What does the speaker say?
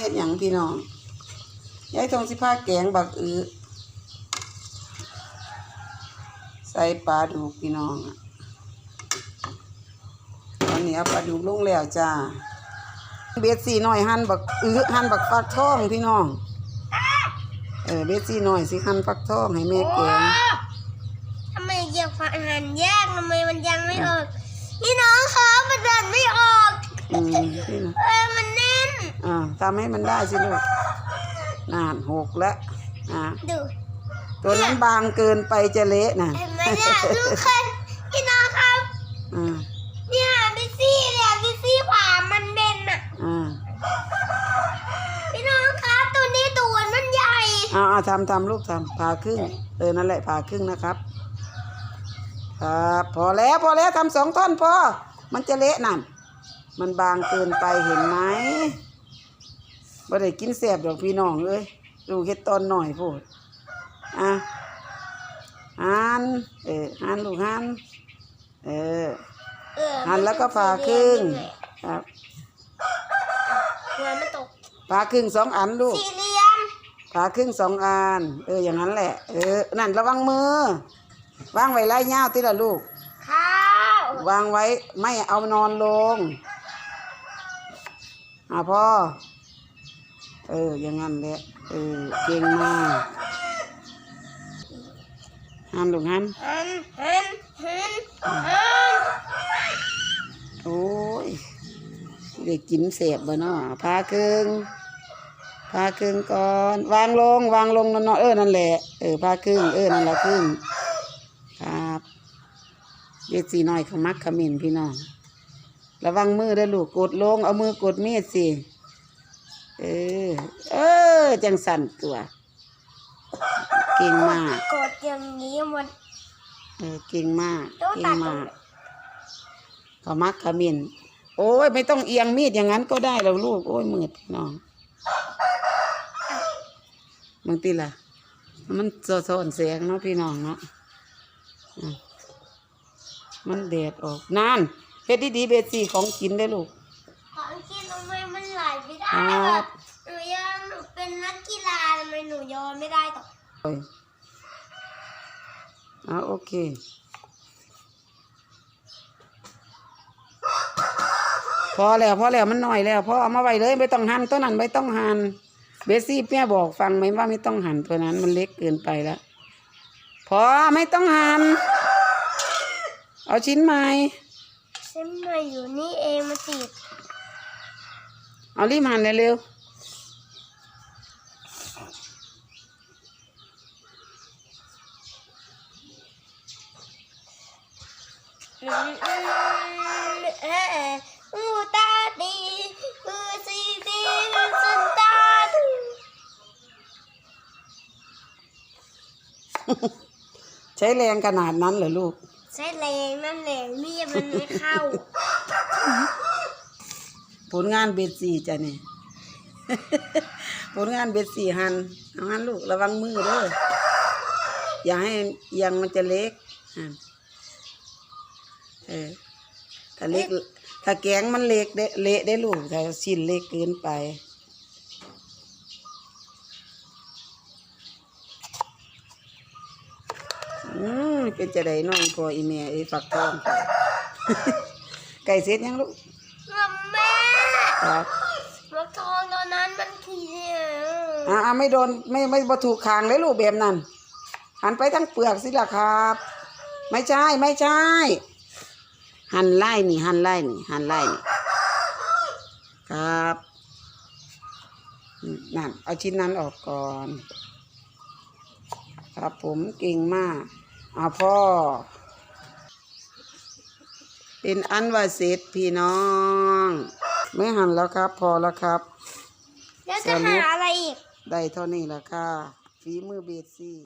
เฮ็ดหยังพี่น้องยายทองสิพาแกงบักอือใส่ปลาดุกพี่น้องอะตอนนี้เอาปลาดุกลงแล้วจ้าเบ็ดสีน้อยหั่นบักอือหั่นบักฟักทองพี่น้องเออเบ็ดสีน้อยสิหั่นฟักทองให้แม่แกงทำไมเกี่ยวกับอาหารยากทำไมมันยังไม่ออกพี่น้องครับมันดันไม่ออกอืมพี่น้องเออมันแน่นอ่าทำให้มันได้สิลูกนานหกแล้วอ่าดูตัวนั้นบางเกินไปจะเละน่ะเห็นไหมเนี่ยทุกคนพี่น้องครับอ่าเนี่ยพี่ซี่เนี่ยพี่ซี่ผ่ามันเด่นอะอ่าพี่น้องครับตัวนี้ตัวมันใหญ่อ่าอ่าทำทำลูกทำผ่าครึ่งเออนั่นแหละผ่าครึ่งนะครับครับพอแล้วพอแล้วทำสองท่อนพอมันจะเละนั่น มันบางเกินไปเห็นไหม บ่ได้กินแสบดอกพี่น้องเอ้ยดูเฮ็ดตอนหน่อยพูดอะหันเออหันลูกหันเออเออหันแล้วก็ผ่าครึ่งครับหัวมันตกผ่าครึ่งสองอันลูกสี่เหลี่ยมผ่าครึ่งสองอัน เอออย่างนั้นแหละ เออ นั่นระวังมือวางไว้ไล่เงาวที่ละลูกข้าววางไว้ไม่เอานอนลงอ่าพ่อ เออ อย่างนั้นแหละ เออ เก่งมากหันลูกหันหันหันหันหันโอ้ยเด็กกินเสียบบ่เนาะพาครึ่งพาครึ่งก่อน วางลง วางลงนั่นเนาะเออ นั่นแหละ เออ พาครึ่ง เออ นั่นละครึ่ง ครับเด็กสีน้อยขมักขมิ้นพี่น้อง ระวังมือเด้ลูก กดลง เอามือกดมีดสิ เออ เออ จังสั่นตัว เก่งมาก กดอย่างนี้มันเออ เก่งมาก ต้องเก่ตังดมากเขามักเขมิ้นโอ้ย ไม่ต้องเอียงมีดอย่างนั้นก็ได้แล้วลูก โอ้ยมืดพี่น้องบางทีล่ะ มันสะท้อนแสงเนาะพี่น้องเนาะอะมันแดดออกนานเฮ็ดดีๆเบสีของกินได้อลูก ครัล่ะบหนูยอมหนูเป็นนักกีฬาทำไมหนูยอมไม่ได้ต่อโอ้ยอ่าโอเคพอแล้วพอแล้วมันหน่อยแล้วพอเอามาไว้เลยไม่ต้องหั่นตัวนั้นไม่ต้องหั่นเบสซี่แม่บอกฟังไหมว่าไม่ต้องหั่นตัวนั้นมันเล็กเกินไปแล้วพอไม่ต้องหั่นเอาชิ้นใหม่เส้นมาอยู่นี่เองมาติด เอารีบหั่นเร็วอืมอืมเอ๊ะอูตาดีอูซีซีสุนตาดูๆใช้แรงขนาดนั้นเหรอลูก ใช้แรงนั่นแหละมีดมันไม่เข้า ผลงานเบสซี่จ้ะเนี่ยผลงานเบสซี่หันเอาหันลูกระวังมือเด้ออย่าให้เอียังมันจะเล็กหันเออถ้าเล็กถ้าแกงมันเล็กเด้เละได้ลูกถ้าชิ้นเล็กเกินไปอืมเป็นจะได้น้องพออีเมียไอ้ฝักทองไก่เสร็จยังลูก ครับมักทองตอนนั้นมันขี่อ่าอ่าไม่โดนไม่ไม่บถูกคางเลยลูกแบบนั้นหันไปทั้งเปลือกสิล่ะครับ ไม่ใช่ไม่ใช่ หันไล่นี่หันไล่นี่หันไล่นี่ครับอืมนั่นเอาชิ้นนั้นออกก่อน ครับผมเก่งมากอ่าพ่อ เป็นอันว่าเสร็จพี่น้อง ไม่หันแล้วครับ พอแล้วครับ แล้วจะหาอะไรอีก ได้เท่านี้แหละค่ะฝีมือเบสซี่